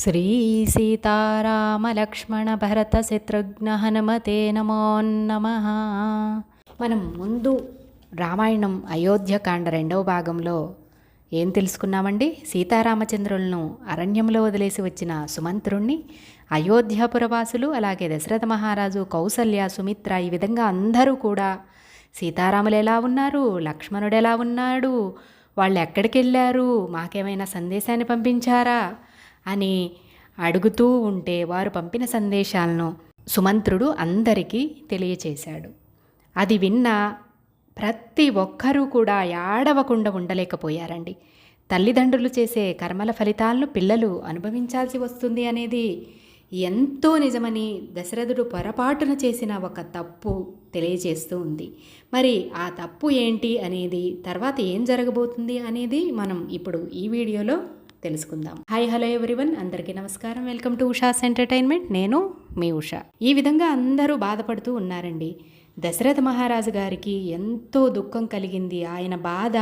శ్రీ సీతారామలక్ష్మణ భరత శత్రుఘ్న హనుమతే నమో నమ. మనం ముందు రామాయణం అయోధ్యకాండ రెండవ భాగంలో ఏం తెలుసుకున్నామండి? సీతారామచంద్రులను అరణ్యంలో వదిలేసి వచ్చిన సుమంత్రుణ్ణి అయోధ్యాపురవాసులు అలాగే దశరథ మహారాజు కౌసల్య సుమిత్ర ఈ విధంగా అందరూ కూడా సీతారాములు ఎలా ఉన్నారు? లక్ష్మణుడు ఎలా ఉన్నాడు? వాళ్ళు ఎక్కడికి వెళ్ళారు మాకేమైనా సందేశాన్ని పంపించారా? అని అడుగుతూ ఉంటే వారు పంపిన సందేశాలను సుమంత్రుడు అందరికీ తెలియచేశాడు. అది విన్న ప్రతి ఒక్కరూ కూడా ఏడవకుండా ఉండలేకపోయారండి. తల్లిదండ్రులు చేసే కర్మల ఫలితాలను పిల్లలు అనుభవించాల్సి వస్తుంది అనేది ఎంతో నిజమని దశరథుడు పొరపాటున చేసిన ఒక తప్పు తెలియజేస్తూ ఉంది. మరి ఆ తప్పు ఏంటి అనేది తర్వాత ఏం జరగబోతుంది అనేది మనం ఇప్పుడు ఈ వీడియోలో తెలుసుకుందాం. హాయ్ హలో ఎవ్రీవన్ అందరికీ నమస్కారం. వెల్కమ్ టు ఉషాస్ ఎంటర్టైన్మెంట్ నేను మీ ఉష. ఈ విధంగా అందరూ బాధపడుతూ ఉన్నారండి. దశరథ మహారాజు గారికి ఎంతో దుఃఖం కలిగింది. ఆయన బాధ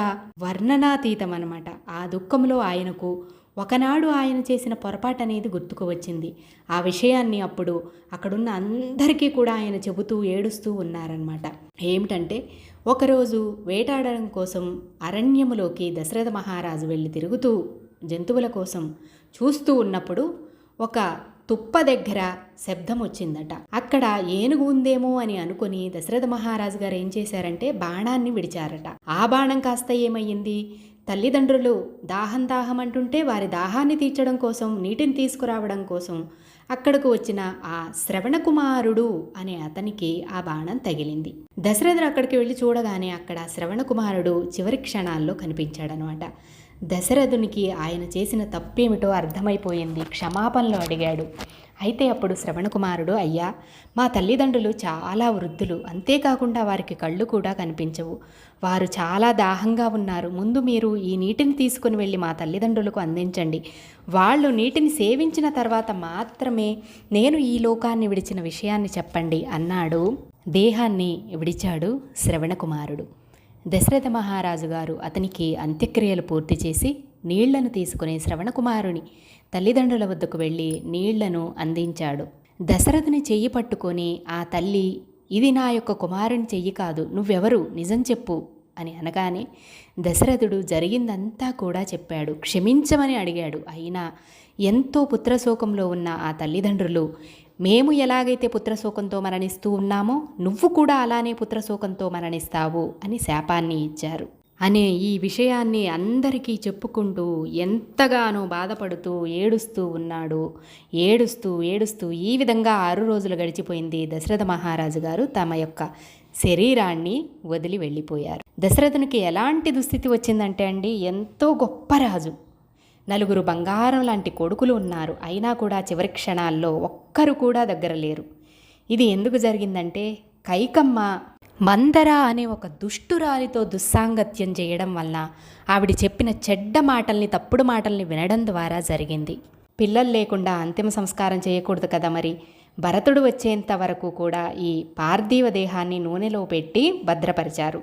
వర్ణనాతీతం అనమాట ఆ దుఃఖంలో ఆయనకు ఒకనాడు ఆయన చేసిన పొరపాటు అనేది గుర్తుకు వచ్చింది. ఆ విషయాన్ని అప్పుడు అక్కడున్న అందరికీ కూడా ఆయన చెబుతూ ఏడుస్తూ ఉన్నారనమాట ఏమిటంటే ఒకరోజు వేటాడడం కోసం అరణ్యములోకి దశరథ మహారాజు వెళ్ళి తిరుగుతూ జంతువుల కోసం చూస్తూ ఉన్నప్పుడు ఒక తుప్ప దగ్గర శబ్దం వచ్చిందట. అక్కడ ఏనుగు ఉందేమో అని అనుకుని దశరథ మహారాజు గారు ఏం చేశారంటే బాణాన్ని విడిచారట. ఆ బాణం కాస్త ఏమయ్యింది? తల్లిదండ్రులు దాహం దాహం అంటుంటే వారి దాహాన్ని తీర్చడం కోసం నీటిని తీసుకురావడం కోసం అక్కడకు వచ్చిన ఆ శ్రవణ కుమారుడు అనే అతనికి ఆ బాణం తగిలింది. దశరథుడు అక్కడికి వెళ్ళి చూడగానే అక్కడ శ్రవణ కుమారుడు చివరి క్షణాల్లో కనిపించాడనమాట దశరథునికి ఆయన చేసిన తప్పేమిటో అర్థమైపోయింది. క్షమాపణలు అడిగాడు. అయితే అప్పుడు శ్రవణకుమారుడు అయ్యా మా తల్లిదండ్రులు చాలా వృద్ధులు. అంతేకాకుండా వారికి కళ్ళు కూడా కనిపించవు. వారు చాలా దాహంగా ఉన్నారు. ముందు మీరు ఈ నీటిని తీసుకుని వెళ్ళి మా తల్లిదండ్రులకు అందించండి. వాళ్ళు నీటిని సేవించిన తర్వాత మాత్రమే నేను ఈ లోకాన్ని విడిచిన విషయాన్ని చెప్పండి అన్నాడు. దేహాన్ని విడిచాడు శ్రవణకుమారుడు. దశరథ మహారాజు గారు అతనికి అంత్యక్రియలు పూర్తి చేసి నీళ్ళను తీసుకుని శ్రవణకుమారుని తల్లిదండ్రుల వద్దకు వెళ్ళి నీళ్ళను అందించాడు. దశరథుని చెయ్యి పట్టుకొని ఆ తల్లి ఇది నా యొక్క కుమారుని చెయ్యి కాదు నువ్వెవరు? నిజం చెప్పు అని అనగానే దశరథుడు జరిగిందంతా కూడా చెప్పాడు. క్షమించమని అడిగాడు. అయినా ఎంతో పుత్రశోకంలో ఉన్న ఆ తల్లిదండ్రులు మేము ఎలాగైతే పుత్రశోకంతో మరణిస్తూ ఉన్నామో నువ్వు కూడా అలానే పుత్రశోకంతో మరణిస్తావు అని శాపాన్ని ఇచ్చారు. అనే ఈ విషయాన్ని అందరికీ చెప్పుకుంటూ ఎంతగానో బాధపడుతూ ఏడుస్తూ ఉన్నాడు. ఏడుస్తూ ఏడుస్తూ ఈ విధంగా ఆరు రోజులు గడిచిపోయింది. దశరథ మహారాజు గారు తమ యొక్క శరీరాన్ని వదిలి వెళ్ళిపోయారు. దశరథునికి ఎలాంటి దుస్థితి వచ్చిందంటే అండి ఎంతో గొప్ప రాజు. నలుగురు బంగారం లాంటి కొడుకులు ఉన్నారు. అయినా కూడా చివరి క్షణాల్లో ఒక్కరు కూడా దగ్గర లేరు. ఇది ఎందుకు జరిగిందంటే కైకమ్మ మందర అనే ఒక దుష్టురాలితో దుస్సాంగత్యం చేయడం వల్ల ఆవిడ చెప్పిన చెడ్డ మాటల్ని తప్పుడు మాటల్ని వినడం ద్వారా జరిగింది. పిల్లలు లేకుండా అంతిమ సంస్కారం చేయకూడదు కదా మరి. భరతుడు వచ్చేంత వరకు కూడా ఈ పార్థివ దేహాన్ని నూనెలో పెట్టి భద్రపరిచారు.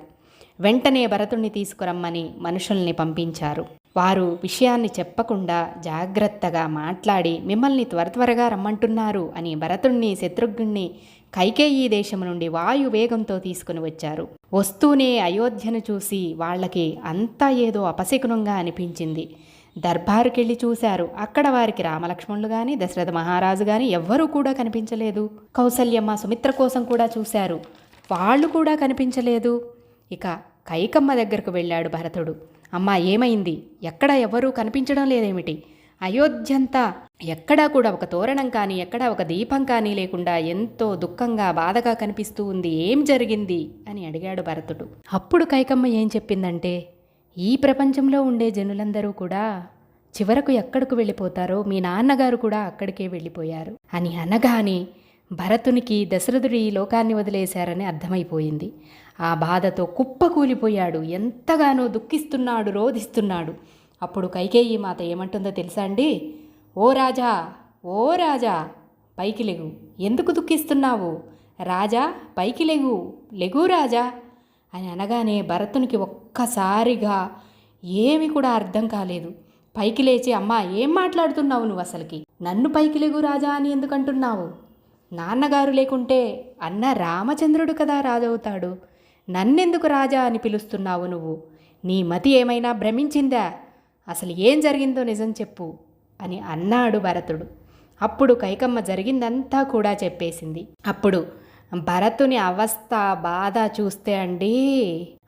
వెంటనే భరతుణ్ణి తీసుకురమ్మని మనుషుల్ని పంపించారు. వారు విషయాన్ని చెప్పకుండా జాగ్రత్తగా మాట్లాడి మిమ్మల్ని త్వర త్వరగా రమ్మంటున్నారు అని భరతుణ్ణి శత్రుఘ్ని కైకేయి దేశం నుండి వాయు వేగంతో తీసుకుని వచ్చారు. వస్తూనే అయోధ్యను చూసి వాళ్ళకి అంతా ఏదో అపశకునంగా అనిపించింది. దర్బారుకెళ్ళి చూశారు. అక్కడ వారికి రామలక్ష్మణులు కానీ దశరథ మహారాజు కానీ ఎవ్వరూ కూడా కనిపించలేదు. కౌసల్యమ్మ సుమిత్ర కోసం కూడా చూశారు. వాళ్ళు కూడా కనిపించలేదు. ఇక కైకమ్మ దగ్గరకు వెళ్ళాడు భరతుడు. అమ్మ ఏమైంది? ఎక్కడ ఎవరూ కనిపించడం లేదేమిటి? అయోధ్యంతా ఎక్కడా కూడా ఒక తోరణం కానీ ఎక్కడా ఒక దీపం కానీ లేకుండా ఎంతో దుఃఖంగా బాధగా కనిపిస్తూ ఉంది. ఏం జరిగింది? అని అడిగాడు భరతుడు. అప్పుడు కైకమ్మ ఏం చెప్పిందంటే ఈ ప్రపంచంలో ఉండే జనులందరూ కూడా చివరకు ఎక్కడికి వెళ్ళిపోతారో మీ నాన్నగారు కూడా అక్కడికే వెళ్ళిపోయారు. అని అనగానే భరతునికి దశరథుడు ఈ లోకాన్ని వదిలేశారని అర్థమైపోయింది. ఆ బాధతో కుప్పకూలిపోయాడు. ఎంతగానో దుఃఖిస్తున్నాడు రోధిస్తున్నాడు. అప్పుడు కైకేయి మాత ఏమంటుందో తెలుసా అండి? ఓ రాజా ఓ రాజా పైకి లెగు. ఎందుకు దుఃఖిస్తున్నావు? రాజా పైకి లెగు. లెగు రాజా అని అనగానే భరతునికి ఒక్కసారిగా ఏమి కూడా అర్థం కాలేదు. పైకి లేచి అమ్మా ఏం మాట్లాడుతున్నావు నువ్వు అసలుకి? నన్ను పైకి లేగు రాజా అని ఎందుకంటున్నావు? నాన్నగారు లేకుంటే అన్న రామచంద్రుడు కదా రాజవుతాడు. నన్నెందుకు రాజా అని పిలుస్తున్నావు నువ్వు? నీ మతి ఏమైనా భ్రమించిందా? అసలు ఏం జరిగిందో నిజం చెప్పు అని అన్నాడు భరతుడు. అప్పుడు కైకమ్మ జరిగిందంతా కూడా చెప్పేసింది. అప్పుడు భరతుని అవస్థ బాధ చూస్తే అండి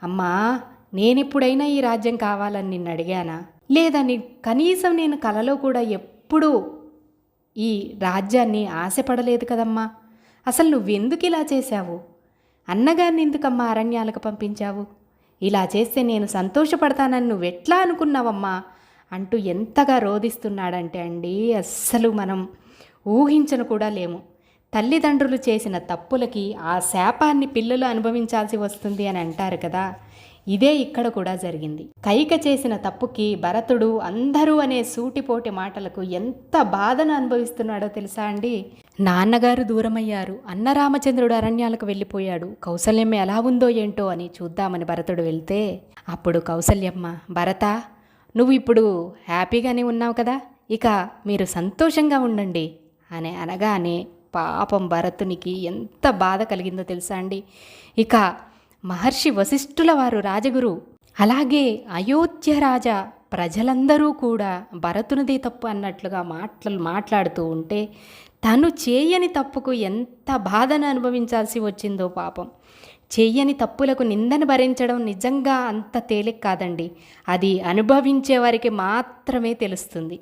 అమ్మా నేనెప్పుడైనా ఈ రాజ్యం కావాలని నిన్ను అడిగానా లేదా నీ కనీసం నేను కలలో కూడా ఎప్పుడూ ఈ రాజ్యాన్ని ఆశపడలేదు కదమ్మా. అసలు నువ్వెందుకు ఇలా చేశావు? అన్నగారిని ఎందుకమ్మా అరణ్యాలకు పంపించావు? ఇలా చేస్తే నేను సంతోషపడతానని నువ్వెట్లా అనుకున్నావమ్మా? అంటూ ఎంతగా రోధిస్తున్నాడంటే అండి అస్సలు మనం ఊహించను కూడా లేము. తల్లిదండ్రులు చేసిన తప్పులకి ఆ శాపాన్ని పిల్లలు అనుభవించాల్సి వస్తుంది అని అంటారు కదా. ఇదే ఇక్కడ కూడా జరిగింది. కైక చేసిన తప్పుకి భరతుడు అందరూ అనే సూటిపోటి మాటలకు ఎంత బాధను అనుభవిస్తున్నాడో తెలుసా అండి? నాన్నగారు దూరమయ్యారు. అన్న రామచంద్రుడు అరణ్యాలకు వెళ్ళిపోయాడు. కౌసల్యమ్మ ఎలా ఉందో ఏంటో అని చూద్దామని భరతుడు వెళ్తే అప్పుడు కౌసల్యమ్మ భరత నువ్వు ఇప్పుడు హ్యాపీగానే ఉన్నావు కదా? ఇక మీరు సంతోషంగా ఉండండి అని అనగానే పాపం భరతునికి ఎంత బాధ కలిగిందో తెలుసా అండి? ఇక మహర్షి వశిష్ఠుల వారు రాజగురు. అలాగే అయోధ్య రాజా ప్రజలందరూ కూడా భరతునిదే తప్పు అన్నట్లుగా మాటలు మాట్లాడుతూ ఉంటే తను చేయని తప్పుకు ఎంత బాధను అనుభవించాల్సి వచ్చిందో పాపం. చెయ్యని తప్పులకు నిందను భరించడం నిజంగా అంత తేలిక కాదండి. అది అనుభవించే వారికి మాత్రమే తెలుస్తుంది.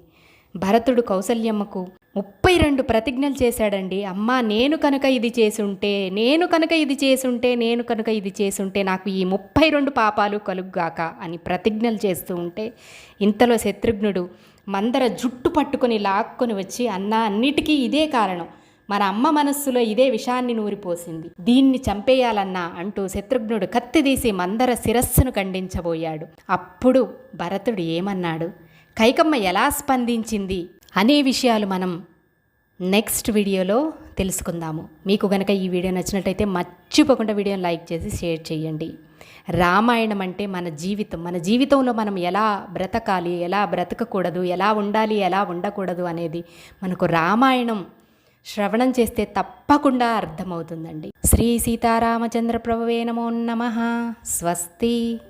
భరతుడు కౌసల్యమ్మకు ముప్పై రెండు ప్రతిజ్ఞలు చేశాడండి. అమ్మా నేను కనుక ఇది చేసుంటే నేను కనుక ఇది చేసుంటే నేను కనుక ఇది చేసుంటే నాకు ఈ ముప్పై రెండు పాపాలు కలుగ్గాక అని ప్రతిజ్ఞలు చేస్తూ ఉంటే ఇంతలో శత్రుఘ్నుడు మందర జుట్టు పట్టుకొని లాక్కొని వచ్చి అన్న అన్నిటికీ ఇదే కారణం. మన అమ్మ మనస్సులో ఇదే విషాన్ని నూరిపోసింది. దీన్ని చంపేయాలన్నా అంటూ శత్రుఘ్నుడు కత్తి తీసి మందర శిరస్సును ఖండించబోయాడు. అప్పుడు భరతుడు ఏమన్నాడు? కైకమ్మ ఎలా స్పందించింది? అనే విషయాలు మనం నెక్స్ట్ వీడియోలో తెలుసుకుందాము. మీకు కనుక ఈ వీడియో నచ్చినట్టయితే మర్చిపోకుండా వీడియోని లైక్ చేసి షేర్ చేయండి. రామాయణం అంటే మన జీవితం. మన జీవితంలో మనం ఎలా బ్రతకాలి ఎలా బ్రతకకూడదు ఎలా ఉండాలి ఎలా ఉండకూడదు అనేది మనకు రామాయణం శ్రవణం చేస్తే తప్పకుండా అర్థమవుతుందండి. శ్రీ సీతారామచంద్ర ప్రభువే నమో నమ. స్వస్తి.